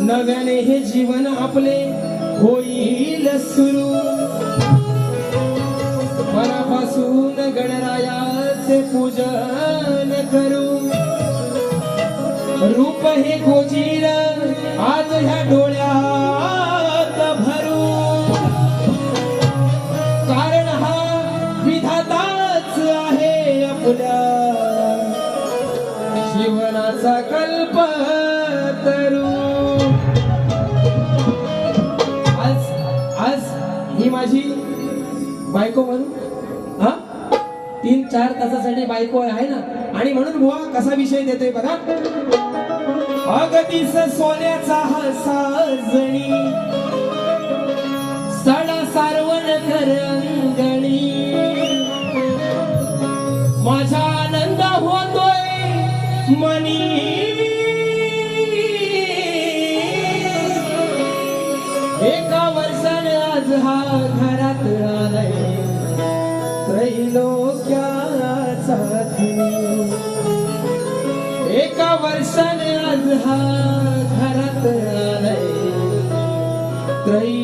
नव्याने हे जीवन आपले होईल सुरू. मनापासून गणरायाचे पूजन करू. रूप हे गोजीर आज ह्या डोळ्यात भरू. कारण हा विधाताच आहे आपल्या जीवनाचा कल्प. बायको म्हणून? हा? तीन चार तासासाठी बायको आहे ना? आणि म्हणून बुवा कसा विषय देतोय बघा. अगदीच सोन्याचा हा साजणी सडा सारवण करंगणी माझा आनंद होतोय मनी. एका आज हा घरात आलाय. त्रैलोक्याचा एका वर्षाने आज हा घरात आलाय. त्रैलोक्याचा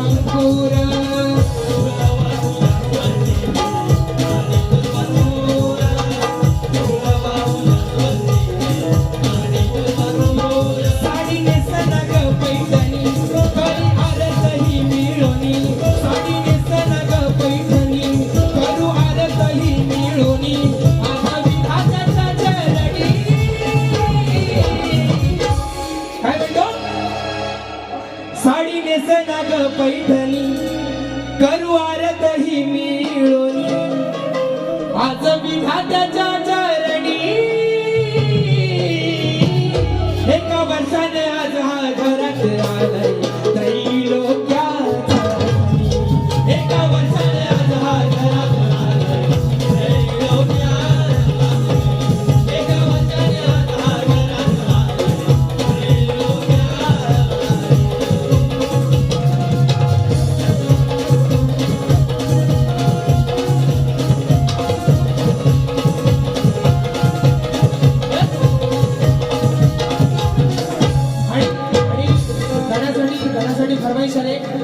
आणि पैठणी करू आरतही मिळून. आज विधात्याच्या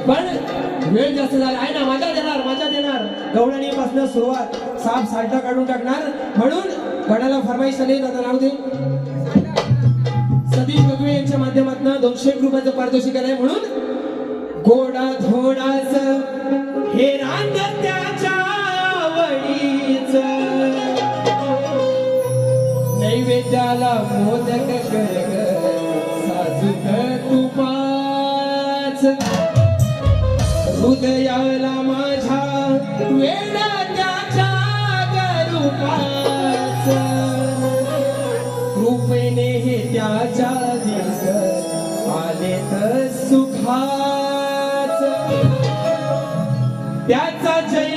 पण वेळ जास्त झाला. आहे ना मजा देणार मजा देणार. गवळणीपासून सुरुवात. साप साल्टा काढून टाकणार. म्हणून गडाला फरमाईश आली दादा नाव दे. सतीश बघवे यांच्या माध्यमातून दोनशे एक रुपयाचं पारितोषिक आहे. म्हणून गोडा धोडाच हे रांग त्याच्या आवडीच नैवेद्याला मोदक कर ग, साजूक तुपाच. हृदयाला माझ्या वेडा त्याच्या गरूपाच रूपेने हे त्याच्या दिवस आले तर सुखाच. त्याचा जय